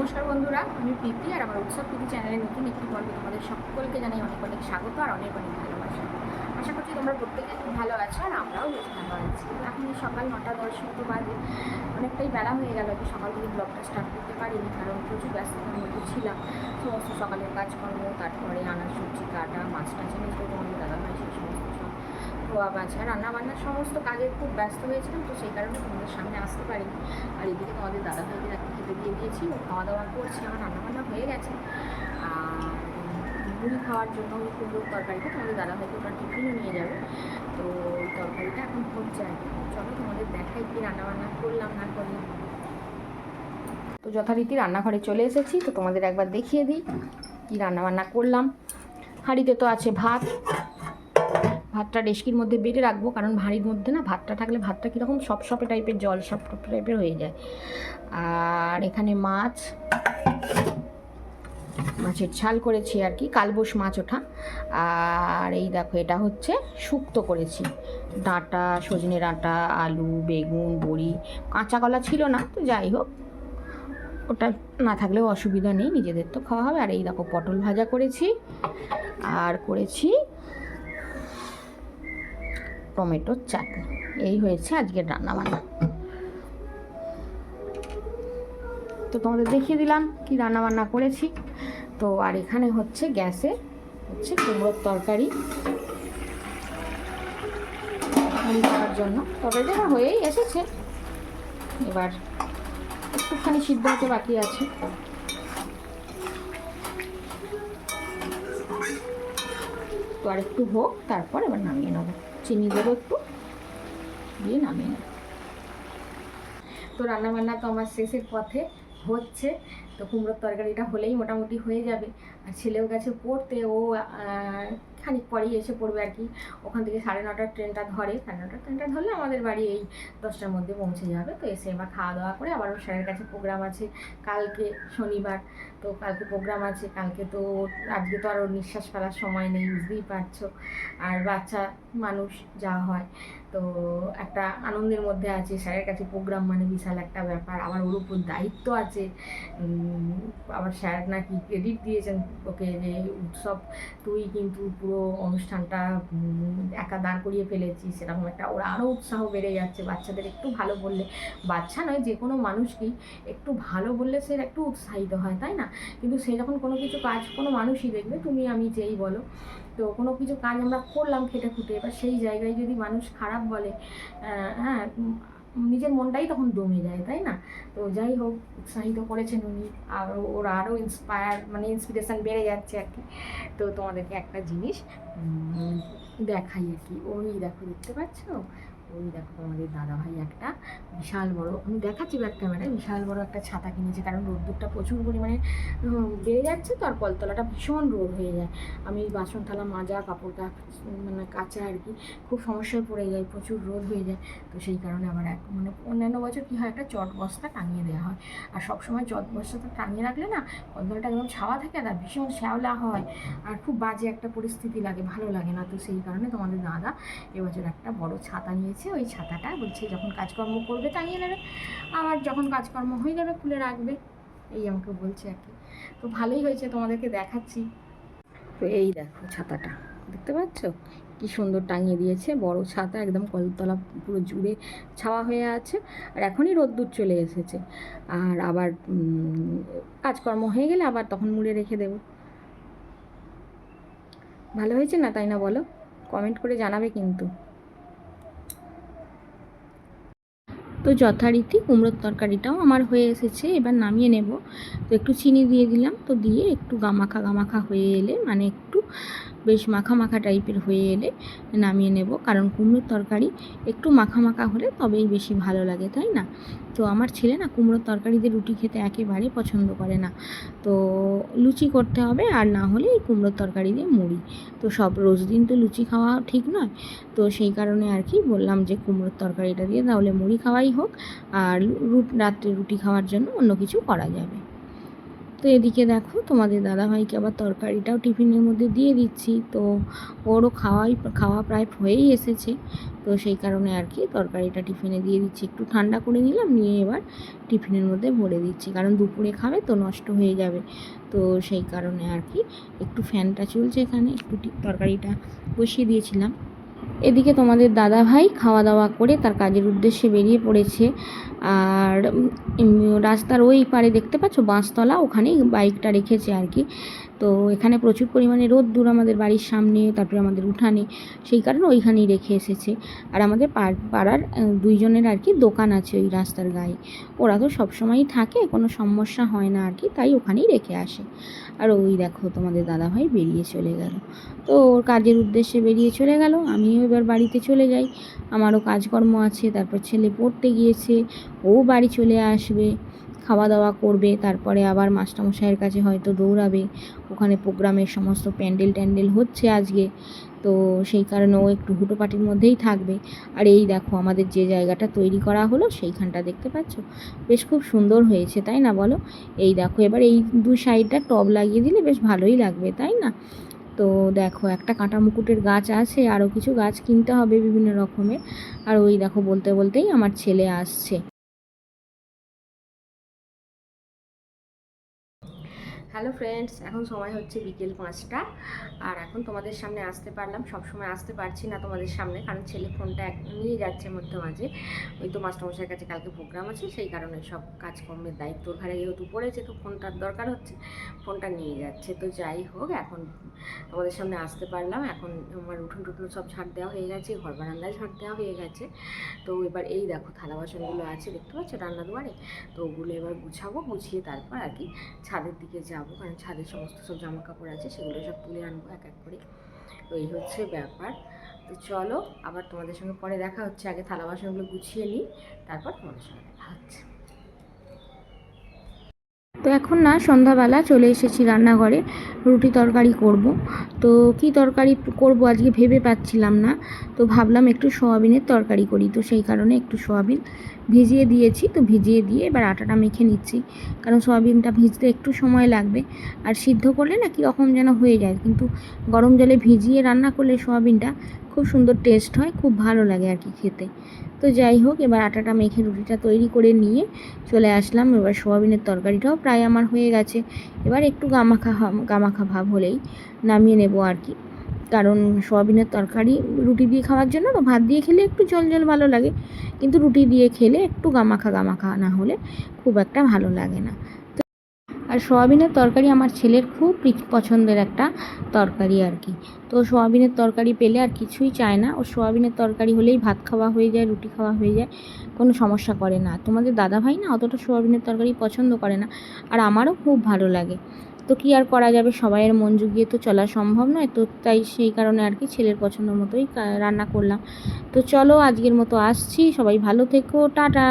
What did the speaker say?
নমস্কার বন্ধুরা, আমি প্রীতি আর আমার উৎসব প্রীতি চ্যানেলের নতুন একটি পর্বে তোমাদের সকলকে জানাই অনেক অনেক স্বাগত আর অনেক অনেক ভালোবাসা। আশা করছি তোমরা প্রত্যেকে খুব ভালো আছো আর আমরাও বেশ ভালো আছি। এখন সকাল নটা দশ মতো বাজে অনেকটাই বেলা হয়ে গেল যে সকাল থেকে ব্লগটা স্টার্ট করতে পারিনি কারণ প্রচুর ব্যস্ততার মধ্যে ছিলাম। সমস্ত সকালের কাজকর্ম, তারপরে আনাজ, সবজি কাটা, মাছ টাছ এনে তোমাদের দাদা ভাই সেই সমস্ত সব ধোয়া বাছা রান্না বান্নার সমস্ত কাজে খুব ব্যস্ত হয়েছিলাম তো সেই কারণে তোমাদের সামনে আসতে পারিনি। আর এদিকে তোমাদের দাদা ভাইকে রাখতে খেতে দিয়ে দিয়েছি, ও খাওয়া দাওয়া করছি, আমার রান্না বান্না হয়ে গেছে। আর মুড়ি খাওয়ার জন্য কুমড়োর তরকারিটা তোমাদের দাদা হয়তো ওটা টিফিনও নিয়ে যাবে। তো তরকারিটা এখন হচ্ছে আর চলো তোমাদের দেখাই কি রান্না বান্না করলাম না করলাম। তো যথারীতি রান্নাঘরে চলে এসেছি, তো তোমাদের একবার দেখিয়ে দিই কি রান্না বান্না করলাম। হাঁড়িতে তো আছে ভাত ভাতটা ডেস্কির মধ্যে বেটে রাখব, কারণ ভাঁড়ির মধ্যে না ভাতটা থাকলে ভাতটা কীরকম সপ সপে টাইপের জল সপ টাইপের হয়ে যায়। আর এখানে মাছ, মাছের ঝাল করেছি আর কি, কালবোস মাছ ওঠা। আর এই দেখো, এটা হচ্ছে শুক্তো করেছি। ডাঁটা, সজনে ডাঁটা, আলু, বেগুন, বড়ি, কাঁচা কলা ছিল না, তো যাই হোক। ওটা না থাকলেও অসুবিধা নেই, নিজেদের তো খাওয়া হবে। আর এই দেখো, পটল ভাজা করেছি। আর করেছি টমেটোর চাটনি। এই হয়েছে আজকের রান্না বান্না তো তোমাদের দেখিয়ে দিলাম কি রান্না বান্না করেছি। তো আর এখানে হচ্ছে গ্যাসে হচ্ছে কুমড়োর তরকারি। খাওয়ার জন্য। তরকারিটা হয়েই এসেছে। এবার একটুখানি সিদ্ধ হতে বাকি আছে। তো আর একটু হোক, তারপর এবার নামিয়ে নেব। চিনি দেবো একটু। দিয়ে নামিয়ে নেব। তো রান্নাবান্না তো আমার শেষের পথে হচ্ছে। তো কুমড়োর তরকারিটা হলেই মোটামুটি হয়ে যাবে। ছেলেও গেছে পড়তে, ও খানিক পরেই এসে পড়বে আর কি। ওখান থেকে সাড়ে নটার ট্রেনটা ধরে, সাড়ে নটার ট্রেনটা ধরলে আমাদের বাড়ি এই দশটার মধ্যে পৌঁছে যাবে। তো এসে এবার খাওয়া দাওয়া করে আবার ওর স্যারের কাছে প্রোগ্রাম আছে। কালকে শনিবার, তো কালকে প্রোগ্রাম আছে। কালকে তো আজকে তো আর ওর নিঃশ্বাস ফেলার সময় নেই, বুঝতেই পারছ। আর বাচ্চা, মানুষ, যা হয়। তো একটা আনন্দের মধ্যে আছে। স্যারের কাছে প্রোগ্রাম মানে বিশাল একটা ব্যাপার। আবার ওর উপর দায়িত্ব আছে। আবার স্যার নাকি ক্রেডিট দিয়েছেন ওকে যে উৎসব, তুই কিন্তু পুরো অনুষ্ঠানটা একা দাঁড় করিয়ে ফেলেছিস। সেরকম একটা ওর আরও উৎসাহ বেড়ে যাচ্ছে। বাচ্চাদের একটু ভালো বললে, বাচ্চা নয়, যে কোনো মানুষকেই একটু ভালো বললে সে একটু উৎসাহিত হয়, তাই না? কিন্তু সে যখন কোনো কিছু কাজ, কোনো মানুষই দেখবে, তুমি আমি যেই বলো, তো কোনো কিছু কাজ আমরা করলাম খেটে খুঁটে, এবার সেই জায়গায় যদি মানুষ খারাপ বলে। হ্যাঁ নিজের মনটাই তখন দমে যায়, তাই না? তো যাই হোক, উৎসাহিত করেছেন উনি। আর, ওর আরও ইন্সপায়ার মানে ইন্সপিরেশান বেড়ে যাচ্ছে আর কি। তো তোমাদেরকে একটা জিনিস দেখাই আর কি। ওই দেখো, দেখতে পাচ্ছ? ওই দেখো তোমাদের দাদাভাই একটা বিশাল বড়, আমি দেখাচ্ছি ব্যাক ক্যামেরায়, বিশাল বড় একটা ছাতা কিনেছে। কারণ রোদ্দুরটা প্রচুর পরিমাণে বেড়ে যাচ্ছে তো, আর কলতলাটা ভীষণ রোদ হয়ে যায়। আমি বাসন থালা মাজা কাপড় মানে কাচা আর কি, খুব সমস্যায় পড়ে যায় প্রচুর রোদ হয়ে যায়। তো সেই কারণে আমার এক মানে অন্যান্য বছর কী হয়, একটা চট বস্তা টাঙিয়ে দেওয়া হয়। আর সবসময় চট বস্তাটা টাঙিয়ে রাখলে না, কলতলাটা একদম ছাওয়া থাকে আর ভীষণ শ্যাওলা হয়। আর খুব বাজে একটা পরিস্থিতি লাগে, ভালো লাগে না। তো সেই কারণে তোমাদের দাদা এবছর একটা বড় ছাতা নিয়েছে। ওই ছাতাটা বলছে, যখন কাজকর্ম করবে টাঙিয়ে নেবে। আবার যখন কাজকর্ম হয়ে যাবে, খুলে রাখবে। এই আমাকে বলছে আর কি। তো ভালোই হয়েছে, তোমাদেরকে দেখাচ্ছি। তো এই দেখো ছাতাটা, দেখতে পাচ্ছ? কি সুন্দর টাঙিয়ে দিয়েছে, বড় ছাতা, একদম কলতলা পুরো জুড়ে ছাওয়া হয়ে আছে। আর এখনই রোদ্দুর চলে এসেছে। আর আবার কাজকর্ম হয়ে গেলে আবার তখন মুড়ে রেখে দেবো। ভালো হয়েছে না তাই না বলো? কমেন্ট করে জানাবে কিন্তু। তো যথারীতি কুমড়োর তরকারিটাও আমার হয়ে এসেছে, এবার নামিয়ে নেব। তো একটু চিনি দিয়ে দিলাম, তো দিয়ে একটু গামাখা গামাখা হয়ে এলে মানে একটু বেশ মাখা মাখা টাইপের হয়ে এলে নামিয়ে নেব। কারণ কুমড়োর তরকারি একটু মাখা মাখা হলে তবেই বেশি ভালো লাগে, তাই না? তো আমার ছেলে না কুমড়োর তরকারি দিয়ে রুটি খেতে একেবারে পছন্দ করে না। তো লুচি করতে হবে আর না হলে এই কুমড়োর তরকারি দিয়ে মুড়ি। তো সব রোজ দিন তো লুচি খাওয়া ঠিক নয়। তো সেই কারণে আর কি বললাম যে কুমড়োর তরকারিটা দিয়ে তাহলে মুড়ি খাওয়াই হোক আর রুট, রাত্রে রুটি খাওয়ার জন্য অন্য কিছু করা যাবে। তো এদিকে দেখো তোমাদের দাদাভাইকে আবার তরকারিটাও টিফিনের মধ্যে দিয়ে দিচ্ছি। তো ওরও খাওয়াই, খাওয়া প্রায় হয়েই এসেছে। তো সেই কারণে আর কি তরকারিটা টিফিনে দিয়ে দিচ্ছি। একটু ঠান্ডা করে নিলাম, নিয়ে এবার টিফিনের মধ্যে ভরে দিচ্ছি। কারণ দুপুরে খাবে তো নষ্ট হয়ে যাবে। তো সেই কারণে আর কি একটু ফ্যানটা চলছে এখানে। একটু তরকারিটা বসিয়ে দিয়েছিলাম। এদিকে তোমাদের দাদা ভাই খাওয়া দাওয়া করে তার কাজের উদ্দেশ্যে বেরিয়ে পড়েছে। আর রাস্তার ওই পারে দেখতে পাচ্ছ বাঁশতলা, ওখানেই বাইকটা রেখেছে আর কি। তো এখানে প্রচুর পরিমাণে রোদ্দুর আমাদের বাড়ির সামনে, তারপরে আমাদের উঠানে, সেই কারণে ওইখানেই রেখে এসেছে। আর আমাদের পাড়- পাড়ার দুইজনের আর কি দোকান আছে ওই রাস্তার গায়ে। ওরা তো সবসময়ই থাকে, কোনো সমস্যা হয় না আর কি, তাই ওখানেই রেখে আসে। আর ওই দেখো তোমাদের দাদাভাই বেরিয়ে চলে গেল। তো ওর কাজের উদ্দেশ্যে বেরিয়ে চলে গেল, আমিও এবার বাড়িতে চলে যাই। আমারও কাজকর্ম আছে, তারপর ছেলে পড়তে গিয়েছে, ও বাড়ি চলে আসবে। খাওয়া দাওয়া করবে, তারপরে আবার মাস্টারমশাইয়ের কাছে হয়তো দৌড়াবে। ওখানে প্রোগ্রামের সমস্ত প্যান্ডেল ট্যান্ডেল হচ্ছে আজকে। তো সেই কারণে ও একটু হুটোপাটির মধ্যেই থাকবে। আর এই দেখো আমাদের যে জায়গাটা তৈরি করা হলো, সেইখানটা দেখতে পাচ্ছ? বেশ খুব সুন্দর হয়েছে, তাই না বলো? এই দেখো, এবার এই দু সাইডটা টব লাগিয়ে দিলে বেশ ভালোই লাগবে, তাই না? তো দেখো, একটা কাঁটা মুকুটের গাছ আছে আরও কিছু গাছ কিনতে হবে বিভিন্ন রকমের। আর ওই দেখো, বলতে বলতেই আমার ছেলে আসছে। হ্যালো ফ্রেন্ডস এখন সময় হচ্ছে বিকেল পাঁচটা। আর এখন তোমাদের সামনে আসতে পারলাম। সব সময় আসতে পারছি না তোমাদের সামনে, কারণ ছেলে ফোনটা নিয়ে যাচ্ছে মধ্যে মাঝে। ওই তো মাস্টারমশাইয়ের কাছে কালকে প্রোগ্রাম আছে, সেই কারণে সব কাজকর্মের দায়িত্ব ঘাড়ে যেহেতু পড়েছে, তো ফোনটার দরকার হচ্ছে, ফোনটা নিয়ে যাচ্ছে। তো যাই হোক, এখন তোমাদের সামনে আসতে পারলাম। এখন আমার উঠোন টুটুন সব ঝাড় দেওয়া হয়ে গেছে, ঘর বারান্দায় ঝাড় দেওয়া হয়ে গেছে। তো এবার এই দেখো, থালা বাসনগুলো আছে, দেখতে পাচ্ছ রান্না দুয়ারে? তো ওগুলো এবার গুছাবো, গুছিয়ে তারপর আর কি ছাদের দিকে যাব। কারণ ছাদের সমস্ত সব জামা কাপড় আছে, সেগুলো সব তুলে আনব এক এক করে। তো এই হচ্ছে ব্যাপার। তো চলো, আবার তোমাদের সঙ্গে পরে দেখা হচ্ছে। আগে থালা বাসনগুলো গুছিয়ে নিই, তারপর তোমাদের সঙ্গে দেখা হচ্ছে। তো এখন না সন্ধ্যাবেলা চলে এসেছি রান্নাঘরে, রুটি তরকারি করব। তো কি তরকারি করব আজকে ভেবে পাচ্ছিলাম না। তো ভাবলাম একটু সোয়াবিনের তরকারি করি। তো সেই কারণে একটু সোয়াবিন ভিজিয়ে দিয়েছি। তো ভিজিয়ে দিয়ে এবার আটাটা মেখে নিচ্ছি। কারণ সোয়াবিনটা ভিজতে একটু সময় লাগবে। আর সিদ্ধ করলে না কীরকম যেন হয়ে যায়। কিন্তু গরম জলে ভিজিয়ে রান্না করলে সোয়াবিনটা খুব সুন্দর টেস্ট হয়, খুব ভালো লাগে আর কি খেতে। তো যাই হোক, এবার আটাটা মেখে রুটিটা তৈরি করে নিয়ে চলে আসলাম। এবার সোয়াবিনের তরকারিটাও প্রায় আমার হয়ে গেছে। এবার একটু গামাখা গামাখা ভাব হলেই নামিয়ে নেব আর কি। কারণ সোয়াবিনের তরকারি রুটি দিয়ে খাওয়ার জন্য তো ভাত দিয়ে খেলে একটু জল জল ভালো লাগে। কিন্তু রুটি দিয়ে খেলে একটু গামাখা গামাখা না হলে খুব একটা ভালো লাগে না। আর সোয়াবিনের তরকারি আমার ছেলের খুব পছন্দের একটা তরকারি আর কি। তো সোয়াবিনের তরকারি পেলে আর কিছুই চায় না। ও সোয়াবিনের তরকারি হলেই ভাত খাওয়া হয়ে যায়, রুটি খাওয়া হয়ে যায়, কোনো সমস্যা করে না। তোমাদের দাদা ভাই না অতটা সোয়াবিনের তরকারি পছন্দ করে না আর আমারও খুব ভালো লাগে। তো কি আর করা যাবে? সবাইয়ের মন জুগিয়ে তো চলা সম্ভব নয়। তো তাই সেই কারণে আর কি ছেলের পছন্দ মতোই রান্না করলাম। তো চলো আজকের মতো আসছি। সবাই ভালো থেকো। টাটা।